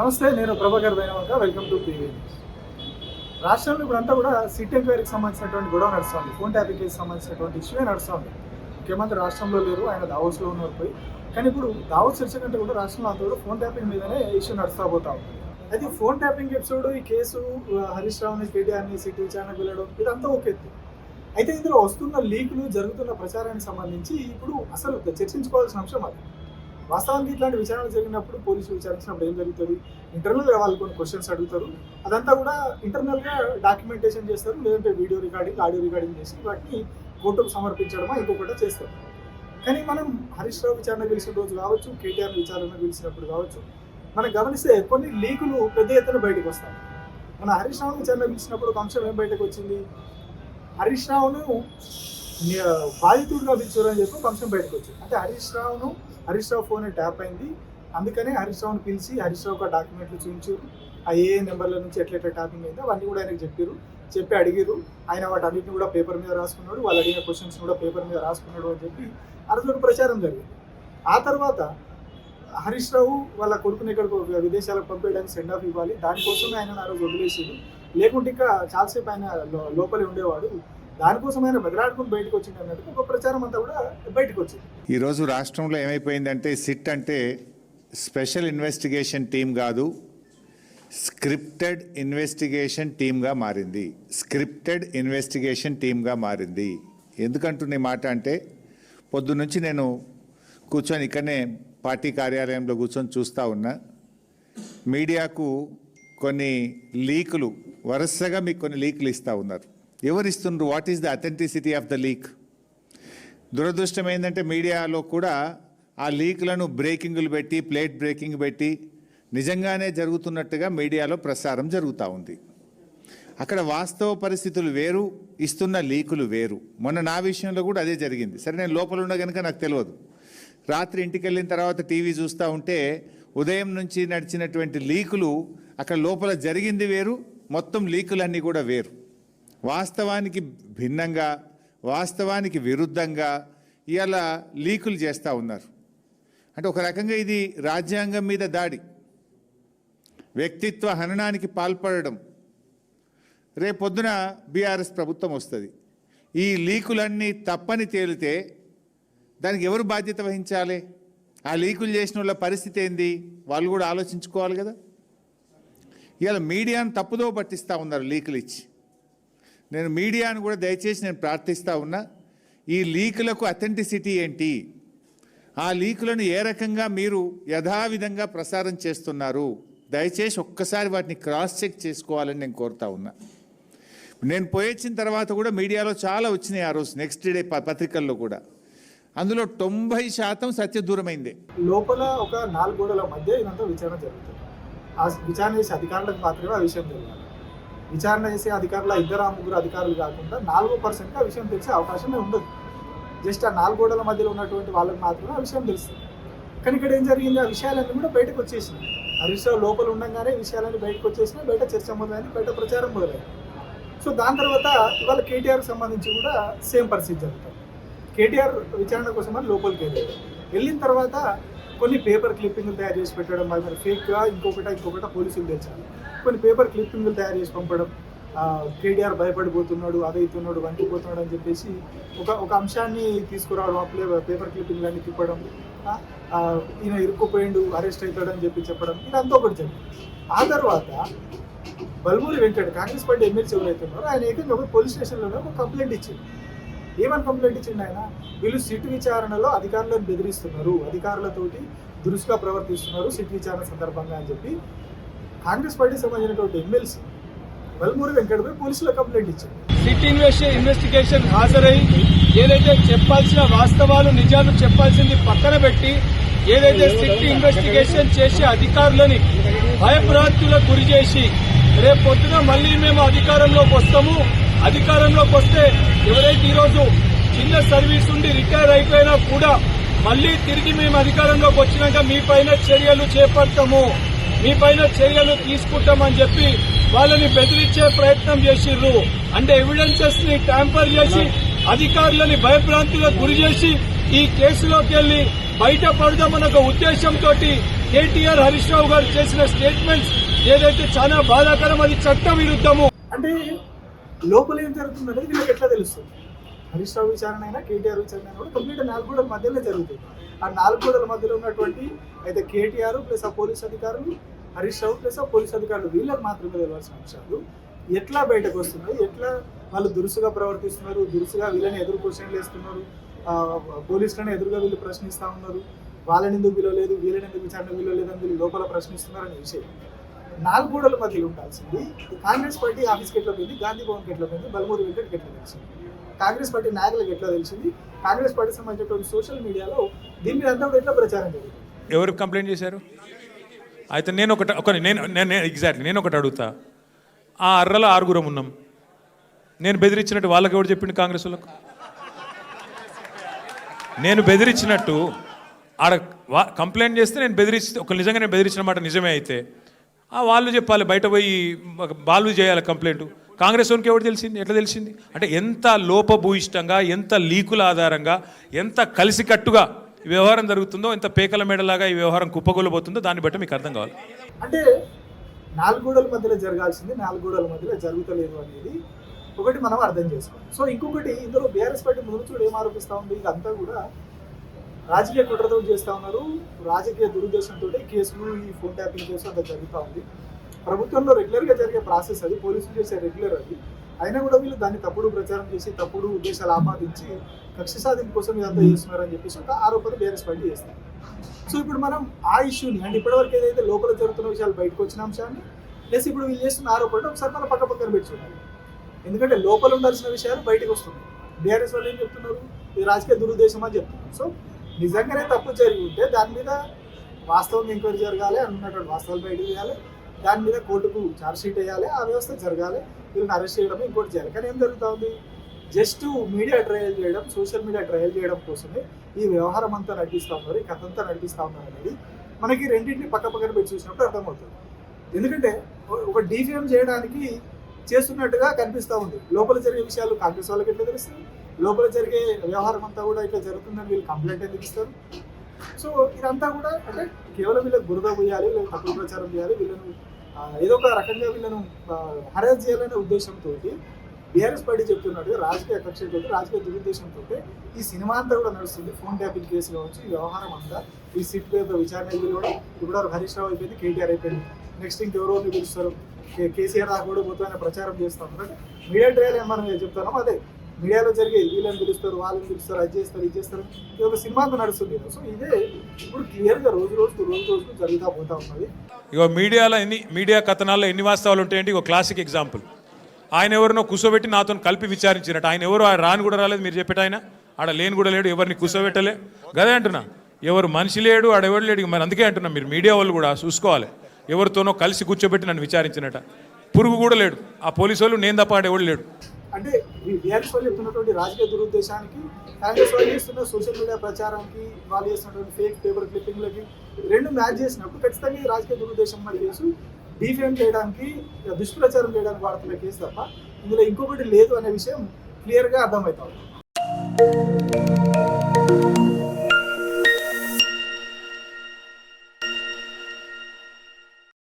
నమస్తే నేను ప్రభాకర్ దైనవంక వెల్కమ్ టు టీవీ రాష్ట్రంలో ఇప్పుడంతా కూడా సిట్ ఎంక్వైరీకి సంబంధించినటువంటి గొడవ నడుస్తుంది. ఫోన్ ట్యాపింగ్కి సంబంధించినటువంటి ఇష్యూ నడుస్తుంది. ముఖ్యమంత్రి రాష్ట్రంలో లేరు ఆయన దావోస్లో ఉన్నారు పోయి. కానీ ఇప్పుడు దావోస్ చర్చ కంటే కూడా రాష్ట్రంలో అంతా కూడా ఫోన్ ట్యాపింగ్ మీదనే ఇష్యూ నడుస్తూ పోతా ఉంది. అయితే ఫోన్ ట్యాపింగ్ ఎపిసోడ్ ఈ కేసు హరీష్ రావుని కేటీఆర్ని సిటీ ఛానల్ వెళ్ళడం ఇదంతా ఒక ఎత్తు. అయితే ఇందులో వస్తున్న లీకులు జరుగుతున్న ప్రచారానికి సంబంధించి ఇప్పుడు అసలు చర్చించుకోవాల్సిన అంశం అది. వాస్తవానికి ఇట్లాంటి విచారణ జరిగినప్పుడు పోలీసులు విచారించినప్పుడు ఏం జరుగుతుంది? ఇంటర్నల్గా వాళ్ళు కొన్ని క్వశ్చన్స్ అడుగుతారు. అదంతా కూడా ఇంటర్నల్గా డాక్యుమెంటేషన్ చేస్తారు లేదంటే వీడియో రికార్డింగ్ ఆడియో రికార్డింగ్ చేసి వాటిని కోర్టుకు సమర్పించడమా ఇంకొకటి చేస్తారు. కానీ మనం హరీష్ రావు విచారణ పిలిచిన రోజు కావచ్చు కేటీఆర్ విచారణ పిలిచినప్పుడు కావచ్చు మనం గమనిస్తే కొన్ని లీకులు పెద్ద ఎత్తున బయటకు వస్తాయి. మన హరీష్ రావు విచారణ పిలిచినప్పుడు ఒక అంశం ఏం బయటకు వచ్చింది? హరీష్ రావును బాధితుడిగా పిలిచారు అని చెప్పి ఒక బయటకు వచ్చింది. అంటే హరీష్ రావును హరీష్ రావు ఫోన్ ట్యాప్ అయింది. అందుకనే హరీష్ రావును పిలిచి హరీష్ రావు డాక్యుమెంట్లు చూపించారు ఆ ఏ నెంబర్ల నుంచి ఎట్లా ఎట్లా ట్యాపింగ్ అయిందో అవన్నీ కూడా ఆయనకు చెప్పారు చెప్పి అడిగారు ఆయన వాటి అన్నింటిని కూడా పేపర్ మీద రాసుకున్నాడు. వాళ్ళు అడిగిన క్వశ్చన్స్ కూడా పేపర్ మీద రాసుకున్నాడు అని చెప్పి ఆ ప్రచారం జరిగింది. ఆ తర్వాత హరీష్ రావు వాళ్ళ కొడుకుని ఇక్కడికి విదేశాలకు పంపేయడానికి సెండ్ ఆఫ్ ఇవ్వాలి. దానికోసమే ఆయన ఆ రోజు వదిలేసారు లేకుంటే ఇంకా చాలాసేపు ఆయన లోపలే ఉండేవాడు. దానికోసం ఆయన బెదరాడుకుని బయటకు వచ్చింది అన్నట్టు ఒక ప్రచారం అంతా కూడా బయటకు వచ్చింది. ఈరోజు రాష్ట్రంలో ఏమైపోయిందంటే సిట్ అంటే స్పెషల్ ఇన్వెస్టిగేషన్ టీం కాదు స్క్రిప్టెడ్ ఇన్వెస్టిగేషన్ టీమ్గా మారింది. స్క్రిప్టెడ్ ఇన్వెస్టిగేషన్ టీమ్గా మారింది. ఎందుకంటున్న మాట అంటే పొద్దు నుంచి నేను కూర్చొని ఇక్కడనే పార్టీ కార్యాలయంలో కూర్చొని చూస్తూ ఉన్నా మీడియాకు కొన్ని లీకులు వరుసగా మీకు కొన్ని లీకులు ఇస్తూ ఉన్నారు. ఎవరిస్తుండ్రు? What is the authenticity of the leak దురదృష్టం ఏంటంటే మీడియాలో కూడా ఆ లీక్లను బ్రేకింగ్లు పెట్టి ప్లేట్ బ్రేకింగ్ పెట్టి నిజంగానే జరుగుతున్నట్టుగా మీడియాలో ప్రసారం జరుగుతూ ఉంది. అక్కడ వాస్తవ పరిస్థితులు వేరు ఇస్తున్న లీకులు వేరు. మొన్న నా విషయంలో కూడా అదే జరిగింది. సరే నేను లోపల ఉన్న కనుక నాకు తెలియదు. రాత్రి ఇంటికి వెళ్ళిన తర్వాత టీవీ చూస్తూ ఉంటే ఉదయం నుంచి నడిచినటువంటి లీకులు అక్కడ లోపల జరిగింది వేరు మొత్తం లీకులన్నీ కూడా వేరు. వాస్తవానికి భిన్నంగా వాస్తవానికి విరుద్ధంగా ఇలా లీకులు చేస్తూ ఉన్నారు. అంటే ఒక రకంగా ఇది రాజ్యాంగం మీద దాడి. వ్యక్తిత్వ హననానికి పాల్పడడం. రేపొద్దున బీఆర్ఎస్ ప్రభుత్వం వస్తుంది. ఈ లీకులన్నీ తప్పని తేలితే దానికి ఎవరు బాధ్యత వహించాలి? ఆ లీకులు చేసిన వాళ్ళ పరిస్థితి ఏంది? వాళ్ళు కూడా ఆలోచించుకోవాలి కదా. ఇవాళ మీడియాను తప్పుదో పట్టిస్తూ ఉన్నారు లీకులు ఇచ్చి. నేను మీడియాను కూడా దయచేసి నేను ప్రార్థిస్తూ ఉన్నా ఈ లీకులకు అథెంటిసిటీ ఏంటి? ఆ లీకులను ఏ రకంగా మీరు యథావిధంగా ప్రసారం చేస్తున్నారు? దయచేసి ఒక్కసారి వాటిని క్రాస్ చెక్ చేసుకోవాలని నేను కోరుతా ఉన్నా. నేను పోయొచ్చిన తర్వాత కూడా మీడియాలో చాలా వచ్చినాయి ఆ రోజు నెక్స్ట్ డే పత్రికల్లో కూడా. అందులో తొంభై శాతం సత్య దూరమైంది. లోపల ఒక నాలుగు గోడల మధ్య ఇదంతా విచారణ జరుగుతుంది. ఆ విచారణ చేసే అధికారులకు మాత్రమే ఆ విషయం తెలియాలి. విచారణ చేసే అధికారుల ఇద్దరు ముగ్గురు అధికారులు కాకుండా నాలుగో పర్సెంట్కి ఆ విషయం తెలిసే అవకాశమే ఉండదు. జస్ట్ ఆ నాలుగు గోడల మధ్యలో ఉన్నటువంటి వాళ్ళకి మాత్రమే ఆ విషయం తెలుస్తుంది కానీ ఇక్కడ ఏం జరిగింది? ఆ విషయాలన్నీ కూడా బయటకు వచ్చేసినాయి. హరీష్ రావు లోపల ఉండగానే విషయాలన్నీ బయటకు వచ్చేసినాయి. బయట చర్చ మొదలైంది బయట ప్రచారం మొదలైంది. సో దాని తర్వాత ఇవాళ కేటీఆర్కి సంబంధించి కూడా సేమ్ పరిస్థితి జరుగుతుంది. కేటీఆర్ విచారణ కోసం అని లోపలికి వెళ్ళారు. వెళ్ళిన తర్వాత కొన్ని పేపర్ క్లిప్పింగ్లు తయారు చేసి పెట్టడం మరి మరి ఫేక్గా ఇంకొకట ఇంకొకట పోలీసులు తెచ్చారు కొన్ని పేపర్ క్లిప్పింగ్లు తయారు చేసి పంపడం కేటీఆర్ భయపడిపోతున్నాడు అదైతున్నాడు వంటిపోతున్నాడు అని చెప్పేసి ఒక ఒక అంశాన్ని తీసుకురావడం ఆ పేపర్ క్లిప్పింగ్ అన్ని తిప్పడం ఈయన ఇరుక్కుపోయిండు అరెస్ట్ అవుతాడు అని చెప్పి చెప్పడం ఇదంతా ఒకటి జరిగింది. ఆ తర్వాత బల్మూరి వెంకట్ కాంగ్రెస్ పార్టీ ఎమ్మెల్సీ ఎవరైతే ఉన్నారో ఆయన ఏకంగా ఒక పోలీస్ స్టేషన్లోనే ఒక కంప్లైంట్ ఇచ్చింది ఏమని కంప్లైంట్ ఇచ్చిండు ఆయన? వీళ్ళు సిట్ విచారణలో అధికారులను బెదిరిస్తున్నారు అధికారులతోటి దురుసుగా ప్రవర్తిస్తున్నారు సిట్ విచారణ సందర్భంగా అని చెప్పి కాంగ్రెస్ పార్టీ సంబంధించినటువంటి ఎమ్మెల్సీ బల్మూరి వెంకటపై పోలీసులకు కంప్లైంట్ ఇచ్చారు సిట్ ఇన్వెస్టిగేషన్ హాజరై ఏదైతే చెప్పాల్సిన వాస్తవాలు నిజాలు చెప్పాల్సింది పక్కన పెట్టి ఏదైతే సిట్ ఇన్వెస్టిగేషన్ చేసే అధికారులని భయప్రాంతులకు గురి చేసి రేపు పొద్దున మళ్ళీ మేము అధికారంలోకి వస్తాము. అధికారంలోకి వస్తే ఎవరైతే ఈరోజు చిన్న సర్వీస్ ఉండి రిటైర్ అయిపోయినా కూడా మళ్ళీ తిరిగి మేము అధికారంలోకి వచ్చినాక మీ పైన చర్యలు చేపడతాము. మీ పైన చర్యలు తీసుకుంటామని చెప్పి వాళ్ళని బెదిరించే ప్రయత్నం చేసిర్రు. అంటే ఎవిడెన్సెస్ని ట్యాంపర్ చేసి అధికారులని భయభ్రాంతులకు గురి చేసి ఈ కేసులోకి వెళ్ళి బయటపడదామన్న ఒక ఉద్దేశంతో కేటీఆర్ హరీష్ రావు గారు చేసిన స్టేట్మెంట్స్ ఏదైతే చాలా బాధాకరం అది చట్ట విరుద్ధము. అంటే లోపల ఏం జరుగుతుందనేది వీళ్ళకి ఎట్లా తెలుస్తుంది? హరీష్ రావు విచారణ అయినా కేటీఆర్ విచారణ అయినా కూడా కంప్లీట్ నాలుగు గోడల మధ్యలో జరుగుతుంది. ఆ నాలుగు గోడల మధ్యలో ఉన్నటువంటి అయితే కేటీఆర్ ప్లస్ ఆ పోలీస్ అధికారులు హరీష్ రావు ప్లస్ ఆ పోలీస్ అధికారులు వీళ్ళకి మాత్రమే తెలియాల్సిన అంశాలు. ఎట్లా బయటకు వస్తున్నాయి ఎట్లా వాళ్ళు దురుసుగా ప్రవర్తిస్తున్నారు? దురుసుగా వీళ్ళని ఎదురు క్వశ్చన్లు వేస్తున్నారు? పోలీసులను ఎదురుగా వీళ్ళు ప్రశ్నిస్తూ ఉన్నారు? వాళ్ళని ఎందుకు విలువలేదు వీళ్ళని ఎందుకు విచారణ విలువలేదు అని వీళ్ళు లోపల ప్రశ్నిస్తున్నారు అనే విషయం. నాలుగు గోడల మధ్యలో ఉండాల్సింది. కాంగ్రెస్ పార్టీ ఆఫీస్ గెట్లో పోయింది గాంధీ భవన్ ఎట్లా పోయింది బల్మూరి వెంకట్కి ఎట్లా తెలిసింది కాంగ్రెస్ పార్టీ నాయకులకు ఎట్లా తెలిసింది. కాంగ్రెస్ పార్టీ సంబంధించినటువంటి సోషల్ మీడియాలో దీని మీద అంతా కూడా ఎట్లా ప్రచారం జరిగింది? ఎవరు కంప్లైంట్ చేశారు? అయితే నేను ఒకటి ఒక నేను నేను ఎగ్జాక్ట్లీ నేను ఒకటి అడుగుతా. ఆ అర్రలో ఆరుగురం ఉన్నాం. నేను బెదిరించినట్టు వాళ్ళకి ఎవరు చెప్పింది కాంగ్రెస్ వాళ్ళకు? నేను బెదిరించినట్టు ఆడ కంప్లైంట్ చేస్తే నేను బెదిరిస్తే ఒక నిజంగా నేను బెదిరించిన మాట నిజమే అయితే వాళ్ళు చెప్పాలి బయట పోయి ఒక వాళ్ళు చేయాలి కంప్లైంట్. కాంగ్రెస్ వానికి ఎవరు తెలిసింది? ఎట్లా తెలిసింది? అంటే ఎంత లోపభూయిష్టంగా ఎంత లీకుల ఆధారంగా ఎంత కలిసికట్టుగా ఈ వ్యవహారం జరుగుతుందో ఎంత పేకల మేడలాగా ఈ వ్యవహారం కుప్పగొలబోతుందో దాన్ని బట్టి మీకు అర్థం కావాలి. అంటే నాలుగు గోడల మధ్యలో జరగాల్సింది నాలుగు గోడల మధ్యలో జరుగుతలేదు అనేది ఒకటి మనం అర్థం చేసుకోవాలి. సో ఇంకొకటి ఇందులో బీఆర్ఎస్ పార్టీ ముందు చూడు ఏం ఆరోపిస్తా ఉంది ఇదంతా కూడా రాజకీయ కుట్రతో చేస్తూ ఉన్నారు. రాజకీయ దురుద్దేశంతో కేసులు ఈ ఫోన్ ట్యాపింగ్ కేసు అంత జరుగుతూ ఉంది. ప్రభుత్వంలో రెగ్యులర్గా జరిగే ప్రాసెస్ అది పోలీసులు చేసే రెగ్యులర్ అది. అయినా కూడా వీళ్ళు దాన్ని తప్పుడు ప్రచారం చేసి తప్పుడు ఉద్దేశాలు ఆపాదించి కక్ష సాధింపు కోసం ఇదంతా చేస్తున్నారని చెప్పేసి ఒక ఆరోపణ బీఆర్ఎస్ పార్టీ చేస్తారు. సో ఇప్పుడు మనం ఆ ఇష్యూని అంటే ఇప్పటివరకు ఏదైతే లోపల జరుగుతున్న విషయాలు బయటకు వచ్చిన అంశాన్ని ప్లస్ ఇప్పుడు వీళ్ళు చేస్తున్న ఆరోపణ ఒకసారి మనం పక్క పక్కన పెట్టి ఎందుకంటే లోపల ఉండాల్సిన విషయాలు బయటకు వస్తున్నాయి. బీఆర్ఎస్ వాళ్ళు ఏం చెప్తున్నారు? ఇది రాజకీయ దురుద్దేశం అని చెప్తున్నారు. సో నిజంగానే తప్పు జరిగి ఉంటే దాని మీద వాస్తవం ఎంక్వైరీ జరగాలి అనుకున్నటువంటి వాస్తవాలు బయటకు చేయాలి దాని మీద కోర్టుకు ఛార్జ్షీట్ వేయాలి ఆ వ్యవస్థ జరగాలి. వీళ్ళని అరెస్ట్ చేయడం ఇంకోటి చేయాలి. కానీ ఏం జరుగుతూ ఉంది జస్ట్ మీడియా ట్రయల్ చేయడం సోషల్ మీడియా ట్రయల్ చేయడం కోసమే ఈ వ్యవహారం అంతా నడిపిస్తూ ఉన్నారు ఈ కథ అంతా నడిపిస్తూ ఉన్నారు అనేది మనకి రెండింటిని పక్క పక్కన పెట్టి చూసినప్పుడు అర్థమవుతుంది. ఎందుకంటే ఒక- డీజీఎం చేయడానికి చేస్తున్నట్టుగా కనిపిస్తూ ఉంది. లోపల జరిగే విషయాలు కాంగ్రెస్ వాళ్ళకి ఎట్లా తెలుస్తుంది? లోపల జరిగే వ్యవహారం అంతా కూడా ఇట్లా జరుగుతుందని వీళ్ళు కంప్లైంట్ ఎందుకు ఇస్తారు? సో ఇదంతా కూడా అంటే కేవలం వీళ్ళకి బురద పోయాలి వీళ్ళకి తప్పుడు ప్రచారం చేయాలి వీళ్ళను ఏదో ఒక రకంగా వీళ్ళను హరాజ్ చేయాలనే ఉద్దేశంతో బీఆర్ఎస్ పార్టీ చెప్తున్నట్టు రాజకీయ కక్షతో రాజకీయ దురుద్దేశంతో ఈ సినిమా అంతా కూడా నడుస్తుంది. ఫోన్ ట్యాపింగ్ కేసు కావచ్చు ఈ వ్యవహారం అంతా ఈ సిట్ పేరుతో విచారణ కూడా. ఇప్పుడు హరీష్ రావు అయిపోయింది కేటీఆర్ అయిపోయింది. నెక్స్ట్ ఇంకెవరో పిలుస్తారు కేసీఆర్ దాకా కూడా పోతామని ప్రచారం చేస్తాం అంటే మీడియా ట్రయల్ అని మనం చెప్తున్నాం అదే మీడియాలో జరిగే వీళ్ళని పిలుస్తారు వాళ్ళని పిలుస్తారు అది చేస్తారు ఇది చేస్తారు ఇది ఒక సినిమాకు నడుస్తుంది. సో ఇదే ఇప్పుడు క్లియర్గా రోజు రోజుకు రోజు రోజుకు జరుగుతూ పోతా ఉన్నది. ఇక మీడియాలో ఎన్ని మీడియా కథనాల్లో ఎన్ని వాస్తవాలు ఉంటాయంటే ఒక క్లాసిక్ ఎగ్జాంపుల్ ఆయన ఎవరినో కూర్చోబెట్టి నాతో కలిపి విచారించినట్టు. ఆయన ఎవరు ఆయన రాని కూడా రాలేదు మీరు చెప్పేట ఆయన? ఆడ లేని కూడా లేడు ఎవరిని కూర్చోబెట్టలే గదే అంటున్నా. ఎవరు మనిషి లేడు ఆడెవడు లేడు. మరి అందుకే అంటున్నా మీరు మీడియా వాళ్ళు కూడా చూసుకోవాలి. ఎవరితోనో కలిసి కూర్చోబెట్టి నన్ను విచారించినట. పురుగు కూడా లేడు. ఆ పోలీసు వాళ్ళు నేను తప్ప ఆడెవడు లేడు. అంటే ఈ బీఆర్ఎస్ వాళ్ళు చెప్తున్నటువంటి రాజకీయ దురుద్దేశానికి కాంగ్రెస్ వాళ్ళు చేస్తున్న సోషల్ మీడియా ప్రచారానికి వాళ్ళు చేస్తున్నటువంటి ఫేక్ పేపర్ క్లిప్పింగ్లకి రెండు మ్యాచ్ చేసినప్పుడు ఖచ్చితంగా రాజకీయ దురుద్దేశం మరి కేసు డిఫేమ్ చేయడానికి దుష్ప్రచారం చేయడానికి వాడుతున్న కేసు తప్ప ఇందులో ఇంకొకటి లేదు అనే విషయం క్లియర్గా అర్థమవుతుంది.